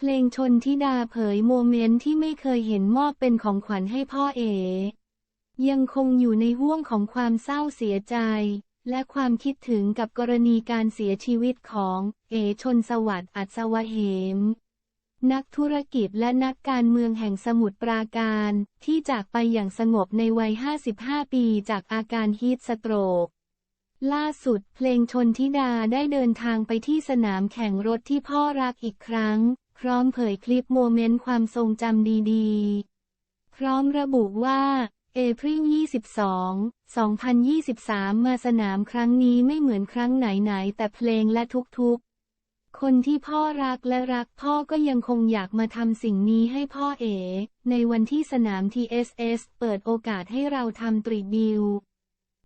เพลงชนทิดาเผยโมเมนต์ที่ไม่เคยเห็นมอบเป็นของขวัญให้พ่อเอ ยังคงอยู่ในห่วงของความเศร้าเสียใจ และความคิดถึงกับกรณีการเสียชีวิตของเอชนสวัสดิ์อัศวเหม นักธุรกิจและนักการเมืองแห่งสมุทรปราการ ที่จากไปอย่างสงบในวัย 55 ปีจากอาการฮีทสโตรกล่าสุดเพลงชนทิดาได้เดินทางไปที่สนามแข่งรถที่พ่อรักอีกครั้ง พร้อมเผยคลิปโมเมนต์ความทรงจำดีๆ พร้อมระบุว่าเอพริล22 2023 มาสนามครั้งนี้ไม่เหมือนครั้งไหนๆ แต่เพลงและทุกๆ คนที่พ่อรักและรักพ่อก็ยังคงอยากมาทำสิ่งนี้ให้พ่อเอ๋ ในวันที่สนาม TSS เปิดโอกาสให้เราทำตรีบิว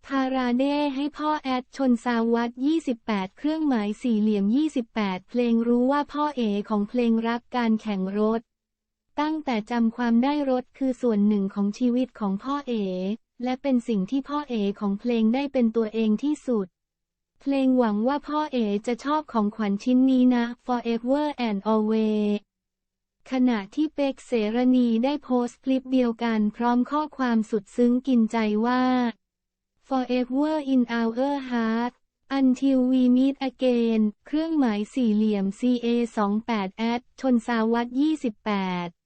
พาราเด้ให้พ่อแอดชนสาวัต28 เครื่องหมายสี่เหลี่ยม 28 เพลงรู้ว่าพ่อเอของเพลงรักการแข่งรถ ตั้งแต่จำความได้รถคือส่วนหนึ่งของชีวิตของพ่อเอ และเป็นสิ่งที่พ่อเอของเพลงได้เป็นตัวเองที่สุด เพลงหวังว่าพ่อเอจะชอบของขวัญชิ้นนี้นะ forever and always ขณะที่เป็กเสรณีได้โพสต์คลิปเดียวกันพร้อมข้อความสุดซึ้งกินใจว่า Forever in our heart Until we meet again เครื่องหมายสี่เหลี่ยม CA 28 at ชนสาวัต28